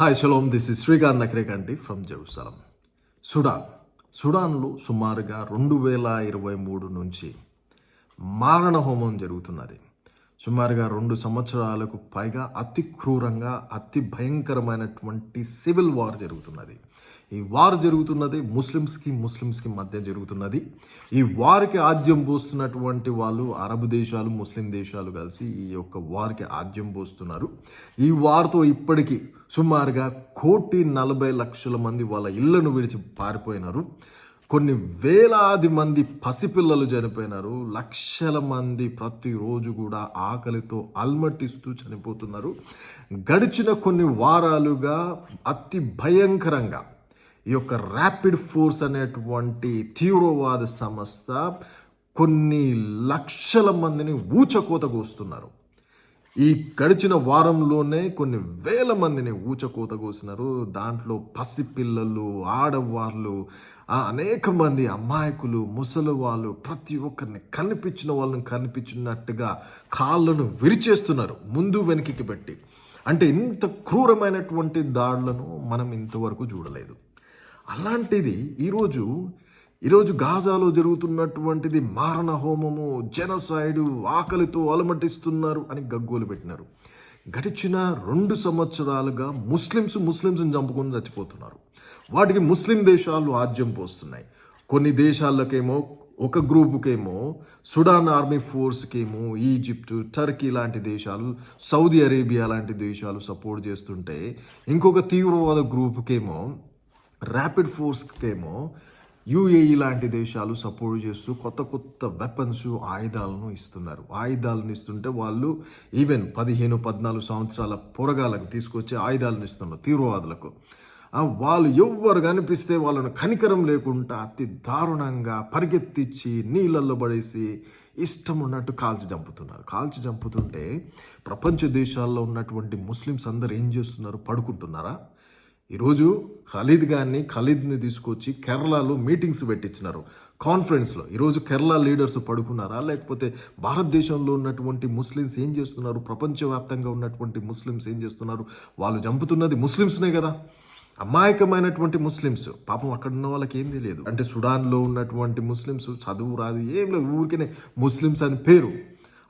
Hi shalom. This is Srikanth Nakrekanti from Jerusalem Sudan. సుడాన్లో సుమారుగా రెండు వేల ఇరవై మూడు నుంచి మారణ హోమం జరుగుతున్నది. సుమారుగా రెండు సంవత్సరాలకు పైగా అతి క్రూరంగా అతి భయంకరమైనటువంటి సివిల్ వార్ జరుగుతున్నది. ఈ వార్ జరుగుతున్నది ముస్లిమ్స్కి ముస్లిమ్స్కి మధ్య జరుగుతున్నది. ఈ వార్కి ఆద్యం పోస్తున్నటువంటి వాళ్ళు అరబ్ దేశాలు ముస్లిం దేశాలు కలిసి ఈ యొక్క వార్కి ఆద్యం పోస్తున్నారు. ఈ వార్తో ఇప్పటికీ సుమారుగా కోటి నలభై లక్షల మంది వాళ్ళ ఇళ్ళను విడిచి పారిపోయినారు. కొన్ని వేలాది మంది పసిపిల్లలు చనిపోయినారు. లక్షల మంది ప్రతిరోజు కూడా ఆకలితో అల్మటిస్తూ చనిపోతున్నారు. గడిచిన కొన్ని వారాలుగా అతి భయంకరంగా ఈ యొక్క ర్యాపిడ్ ఫోర్స్ అనేటువంటి తీవ్రవాద సంస్థ కొన్ని లక్షల మందిని ఊచకోత కోస్తున్నారు. ఈ గడిచిన వారంలోనే కొన్ని వేల మందిని ఊచకోత కోసినారు. దాంట్లో పసిపిల్లలు ఆడవాళ్ళు అనేక మంది అమాయకులు ముసలి వాళ్ళు ప్రతి ఒక్కరిని కనిపించిన వాళ్ళని కనిపించినట్టుగా కాళ్ళను విరిచేస్తున్నారు ముందు వెనక్కి పెట్టి. అంటే ఇంత క్రూరమైనటువంటి దాడులను మనం ఇంతవరకు చూడలేదు. అలాంటిది ఈరోజు ఈరోజు గాజాలో జరుగుతున్నటువంటిది మారణ హోమము జనసైడు ఆకలితో అలమటిస్తున్నారు అని గగ్గోలు పెట్టినారు. గడిచిన రెండు సంవత్సరాలుగా ముస్లిమ్స్ ముస్లిమ్స్ని చంపుకొని చచ్చిపోతున్నారు. వాటికి ముస్లిం దేశాలు ఆజ్యం పోస్తున్నాయి. కొన్ని దేశాలకేమో ఒక గ్రూపుకేమో సుడాన్ ఆర్మీ ఫోర్స్కేమో ఈజిప్ట్ టర్కీ లాంటి దేశాలు సౌదీ అరేబియా లాంటి దేశాలు సపోర్ట్ చేస్తుంటే ఇంకొక తీవ్రవాద గ్రూపుకేమో ర్యాపిడ్ ఫోర్స్కేమో యుఏఈ లాంటి దేశాలు సపోర్ట్ చేస్తూ కొత్త కొత్త వెపన్స్ ఆయుధాలను ఇస్తున్నారు. ఆయుధాలను ఇస్తుంటే వాళ్ళు ఈవెన్ పదిహేను పద్నాలుగు సంవత్సరాల పొరగాలకు తీసుకొచ్చి ఆయుధాలను ఇస్తున్నారు తీవ్రవాదులకు. వాళ్ళు ఎవ్వరు కనిపిస్తే వాళ్ళను కనికరం లేకుండా అతి దారుణంగా పరిగెత్తిచ్చి నీళ్ళల్లో పడేసి ఇష్టం ఉన్నట్టు కాల్చి చంపుతున్నారు. కాల్చి చంపుతుంటే ప్రపంచ దేశాల్లో ఉన్నటువంటి ముస్లిమ్స్ అందరు ఏం చేస్తున్నారు? పడుకుంటున్నారా? ఈరోజు ఖలీద్ గారిని ఖలీద్ని తీసుకొచ్చి కేరళలో మీటింగ్స్ పెట్టించినారు. కాన్ఫరెన్స్లో ఈరోజు కేరళ లీడర్స్ పడుకున్నారా? లేకపోతే భారతదేశంలో ఉన్నటువంటి ముస్లిమ్స్ ఏం చేస్తున్నారు? ప్రపంచవ్యాప్తంగా ఉన్నటువంటి ముస్లిమ్స్ ఏం చేస్తున్నారు? వాళ్ళు చంపుతున్నది ముస్లిమ్స్నే కదా. అమాయకమైనటువంటి ముస్లిమ్స్. పాపం అక్కడ ఉన్న వాళ్ళకి ఏం తెలియదు. అంటే సుడాన్లో ఉన్నటువంటి ముస్లిమ్స్ చదువు రాదు. ఏం లేదు. ఊరికనే ముస్లిమ్స్ అని పేరు.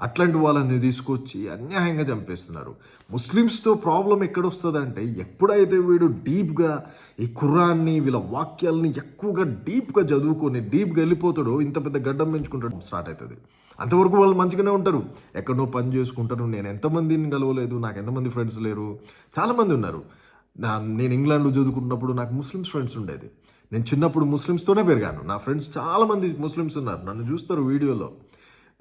అట్లాంటి వాళ్ళని తీసుకొచ్చి అన్యాయంగా చంపేస్తున్నారు. ముస్లిమ్స్తో ప్రాబ్లం ఎక్కడొస్తుందంటే ఎప్పుడైతే వీడు డీప్గా ఈ కుర్రాన్ని వీళ్ళ వాక్యాలని ఎక్కువగా డీప్గా చదువుకొని డీప్గా వెళ్ళిపోతాడో ఇంత పెద్ద గడ్డం పెంచుకుంటాడు స్టార్ట్ అవుతుంది అంతవరకు వాళ్ళు మంచిగానే ఉంటారు. ఎక్కడో పని చేసుకుంటారు. నేను ఎంతమందిని కలవలేదు నాకు ఎంతమంది ఫ్రెండ్స్ లేరు. చాలామంది ఉన్నారు. నా నేను ఇంగ్లాండ్లో చదువుకున్నప్పుడు నాకు ముస్లిమ్స్ ఫ్రెండ్స్ ఉండేది. నేను చిన్నప్పుడు ముస్లిమ్స్తోనే పెరిగాను. నా ఫ్రెండ్స్ చాలామంది ముస్లిమ్స్ ఉన్నారు. నన్ను చూస్తారు వీడియోలో.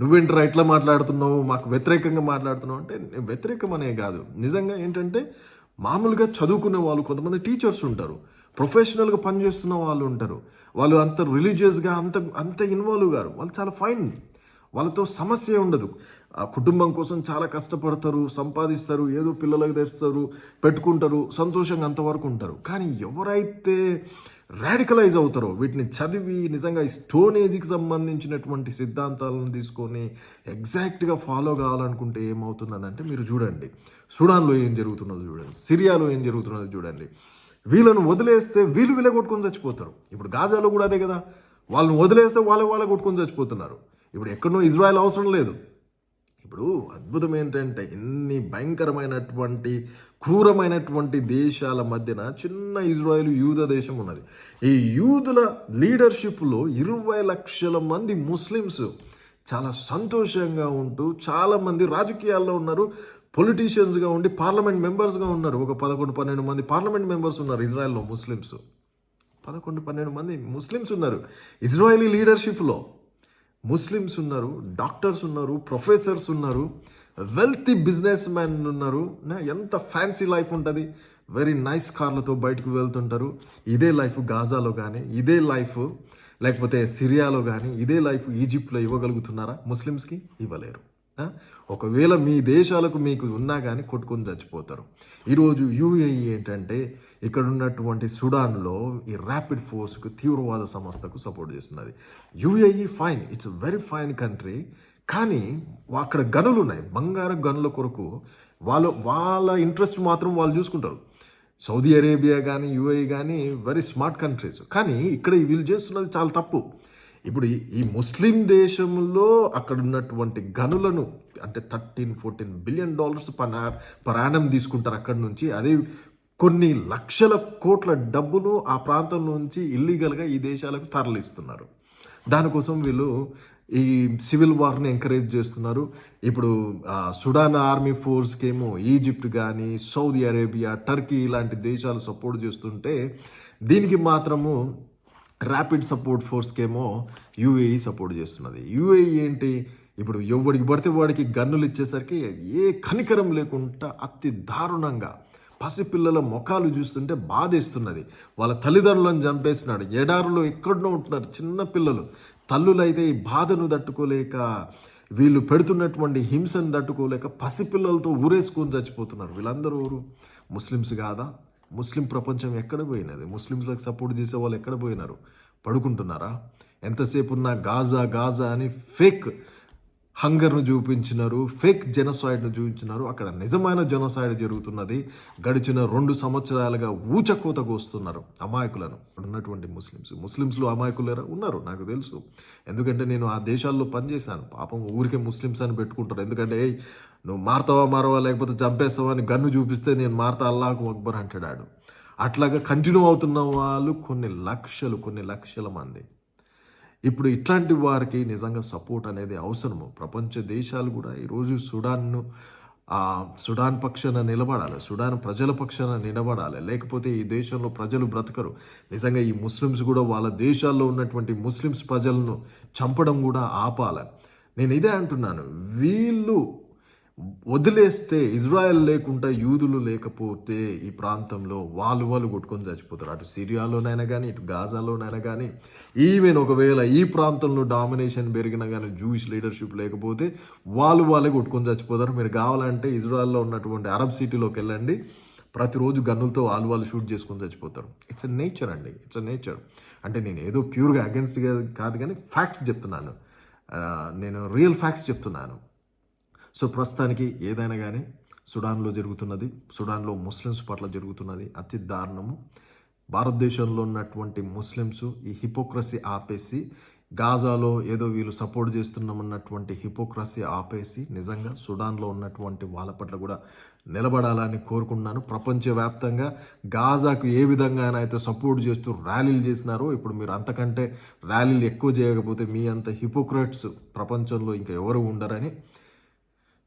నువ్వేంట్రా ఇట్లా మాట్లాడుతున్నావు? మాకు వ్యతిరేకంగా మాట్లాడుతున్నావు అంటే వ్యతిరేకం అనే కాదు. నిజంగా ఏంటంటే మామూలుగా చదువుకునే వాళ్ళు కొంతమంది టీచర్స్ ఉంటారు. ప్రొఫెషనల్గా పనిచేస్తున్న వాళ్ళు ఉంటారు. వాళ్ళు అంత రిలీజియస్గా అంత అంత ఇన్వాల్వ్ గారు. వాళ్ళు చాలా ఫైన్. వాళ్ళతో సమస్య ఉండదు. ఆ కుటుంబం కోసం చాలా కష్టపడతారు సంపాదిస్తారు ఏదో పిల్లలకు తెస్తారు పెట్టుకుంటారు సంతోషంగా అంతవరకు ఉంటారు. కానీ ఎవరైతే రాడికలైజ్ అవుతారో. వీటిని చదివి నిజంగా ఈ స్టోన్ ఏజ్కి సంబంధించినటువంటి సిద్ధాంతాలను తీసుకొని ఎగ్జాక్ట్గా ఫాలో కావాలనుకుంటే ఏమవుతున్నదంటే మీరు చూడండి. సుడాన్లో ఏం జరుగుతున్నదో చూడండి. సిరియాలో ఏం జరుగుతున్నదో చూడండి. వీళ్ళను వదిలేస్తే వీళ్ళు వీళ్ళ కొట్టుకొని చచ్చిపోతారు. ఇప్పుడు గాజాలో కూడా అదే కదా. వాళ్ళని వదిలేస్తే వాళ్ళే వాళ్ళే కొట్టుకొని చచ్చిపోతున్నారు. ఇప్పుడు ఎక్కడనో ఇజ్రాయెల్ అవసరం లేదు. ఇప్పుడు అద్భుతం ఏంటంటే ఎన్ని భయంకరమైనటువంటి క్రూరమైనటువంటి దేశాల మధ్యన చిన్న ఇజ్రాయెల్ యూద దేశం ఉన్నది. ఈ యూదుల లీడర్షిప్లో ఇరవై లక్షల మంది ముస్లిమ్స్ చాలా సంతోషంగా ఉంటూ చాలామంది రాజకీయాల్లో ఉన్నారు. పొలిటీషియన్స్గా ఉండి పార్లమెంట్ మెంబర్స్గా ఉన్నారు. ఒక పదకొండు పన్నెండు మంది పార్లమెంట్ మెంబర్స్ ఉన్నారు ఇజ్రాయెల్లో ముస్లిమ్స్. పదకొండు పన్నెండు మంది ముస్లిమ్స్ ఉన్నారు ఇజ్రాయలీ లీడర్షిప్లో. ముస్లిమ్స్ ఉన్నారు డాక్టర్స్ ఉన్నారు ప్రొఫెసర్స్ ఉన్నారు వెల్తీ బిజినెస్ మ్యాన్ ఉన్నారు. నా- ఎంత ఫ్యాన్సీ లైఫ్ ఉంటుంది. వెరీ నైస్ కార్లతో బయటకు వెళ్తుంటారు. ఇదే లైఫ్ గాజాలో కానీ ఇదే లైఫ్ లేకపోతే సిరియాలో కానీ ఇదే లైఫ్ ఈజిప్ట్లో ఇవ్వగలుగుతున్నారా? ముస్లిమ్స్కి ఇవ్వలేరు. ఒకవేళ మీ దేశాలకు మీకు ఉన్నా కానీ కొట్టుకొని చచ్చిపోతారు. ఈరోజు యూఏఈ ఏంటంటే ఇక్కడ ఉన్నటువంటి సుడాన్లో ఈ ర్యాపిడ్ ఫోర్స్కు తీవ్రవాద సంస్థకు సపోర్ట్ చేస్తున్నది. UAE fine it's very fine country. కానీ అక్కడ గనులు ఉన్నాయి. బంగారు గనుల కొరకు వాళ్ళు వాళ్ళ ఇంట్రెస్ట్ మాత్రం వాళ్ళు చూసుకుంటారు. సౌదీ అరేబియా కానీ యుఏఈ కానీ వెరీ స్మార్ట్ కంట్రీస్. కానీ ఇక్కడ వీళ్ళు చేస్తున్నది చాలా తప్పు. ఇప్పుడు ఈ- ముస్లిం దేశంలో అక్కడ ఉన్నటువంటి గనులను అంటే thirteen fourteen billion dollars per పరాణం తీసుకుంటారు అక్కడి నుంచి. అదే కొన్ని లక్షల కోట్ల డబ్బును ఆ ప్రాంతం నుంచి ఇల్లీగల్గా ఈ దేశాలకు తరలిస్తున్నారు. దానికోసం వీళ్ళు ఈ సివిల్ వార్ని ఎంకరేజ్ చేస్తున్నారు. ఇప్పుడు సుడాన్ ఆర్మీ ఫోర్స్కి ఏమో ఈజిప్ట్ కానీ సౌదీ అరేబియా టర్కీ ఇలాంటి దేశాలు సపోర్ట్ చేస్తుంటే దీనికి మాత్రము ర్యాపిడ్ సపోర్ట్ ఫోర్స్కేమో యూఏఈ సపోర్ట్ చేస్తున్నది. యూఏఈ ఏంటి? ఇప్పుడు ఎవడికి పడితే వాడికి గన్నులు ఇచ్చేసరికి ఏ కనికరం లేకుండా అతి దారుణంగా పసిపిల్లల ముఖాలు చూస్తుంటే బాధేస్తున్నది. వాళ్ళ తల్లిదండ్రులను చంపేసినాడు. ఎడారులో ఎక్కడనో ఉంటున్నారు చిన్న పిల్లలు. తల్లులైతే ఈ బాధను తట్టుకోలేక వీళ్ళు పెడుతున్నటువంటి హింసను తట్టుకోలేక పసిపిల్లలతో ఊరేసుకొని చచ్చిపోతున్నారు. వీళ్ళందరూ ఊరు ముస్లిమ్స్ కాదా? ముస్లిం ప్రపంచం ఎక్కడ పోయినది? ముస్లిమ్స్లకు సపోర్ట్ చేసే వాళ్ళు ఎక్కడ పోయినారు? పడుకుంటున్నారా? ఎంతసేపు ఉన్న గాజా గాజా అని ఫేక్ హంగర్ను చూపించినారు ఫేక్ జెనసాయిడ్ను చూపించినారు. అక్కడ నిజమైన జెనసాయిడ్ జరుగుతున్నది. గడిచిన రెండు సంవత్సరాలుగా ఊచకోత కోస్తున్నారు అమాయకులను. ఉన్నటువంటి ముస్లిమ్స్. ముస్లిమ్స్లో అమాయకులు ఉన్నారు నాకు తెలుసు. ఎందుకంటే నేను ఆ దేశాల్లో పనిచేశాను. పాపం ఊరికే ముస్లిమ్స్ అని పెట్టుకుంటారు. ఎందుకంటే నువ్వు మారతావా మారవా లేకపోతే చంపేస్తావా అని గన్ను చూపిస్తే నేను మారతా అల్లాకు అక్బర్ అంటాడు అట్లాగా కంటిన్యూ అవుతున్న వాళ్ళు కొన్ని లక్షలు కొన్ని లక్షల మంది. ఇప్పుడు ఇట్లాంటి వారికి నిజంగా సపోర్ట్ అనేది అవసరము. ప్రపంచ దేశాలు కూడా ఈరోజు సుడాన్ను సుడాన్ పక్షాన నిలబడాలి సుడాన్ ప్రజల పక్షాన నిలబడాలి. లేకపోతే ఈ దేశంలో ప్రజలు బ్రతకరు. నిజంగా ఈ ముస్లిమ్స్ కూడా వాళ్ళ దేశాల్లో ఉన్నటువంటి ముస్లిమ్స్ ప్రజలను చంపడం కూడా ఆపాలి. నేను ఇదే అంటున్నాను. వీళ్ళు వదిలేస్తే ఇజ్రాయెల్ లేకుండా యూదులు లేకపోతే ఈ ప్రాంతంలో వాళ్ళు వాళ్ళు కొట్టుకొని చచ్చిపోతారు. అటు సిరియాలోనైనా కానీ ఇటు గాజాలోనైనా కానీ ఈవెన్ ఒకవేళ ఈ ప్రాంతంలో డామినేషన్ పెరిగినా కానీ జూయిష్ లీడర్షిప్ లేకపోతే వాళ్ళు వాళ్ళే కొట్టుకొని చచ్చిపోతారు. మీరు కావాలంటే ఇజ్రాయెల్లో ఉన్నటువంటి అరబ్ సిటీలోకి వెళ్ళండి. ప్రతిరోజు గన్నులతో వాళ్ళు వాళ్ళు షూట్ చేసుకొని చచ్చిపోతారు. ఇట్స్ అ నేచర్ అండి. ఇట్స్ అ నేచర్ అంటే నేను ఏదో ప్యూర్గా అగెన్స్ట్గా కాదు కానీ ఫ్యాక్ట్స్ చెప్తున్నాను. నేను రియల్ ఫ్యాక్ట్స్ చెప్తున్నాను. సో ప్రస్తుతానికి ఏదైనా కానీ సుడాన్లో జరుగుతున్నది సుడాన్లో ముస్లిమ్స్ పట్ల జరుగుతున్నది అతి దారుణము. భారతదేశంలో ఉన్నటువంటి ముస్లిమ్స్ ఈ హిపోక్రసీ ఆపేసి గాజాలో ఏదో వీళ్ళు సపోర్ట్ చేస్తున్నామన్నటువంటి హిపోక్రసీ ఆపేసి నిజంగా సుడాన్లో ఉన్నటువంటి వాళ్ళ పట్ల కూడా నిలబడాలని కోరుకుంటున్నాను. ప్రపంచవ్యాప్తంగా గాజాకు ఏ విధంగానైతే సపోర్ట్ చేస్తూ ర్యాలీలు చేసినారో ఇప్పుడు మీరు అంతకంటే ర్యాలీలు ఎక్కువ చేయకపోతే మీ అంత హిపోక్రెట్స్ ప్రపంచంలో ఇంకా ఎవరు ఉండరని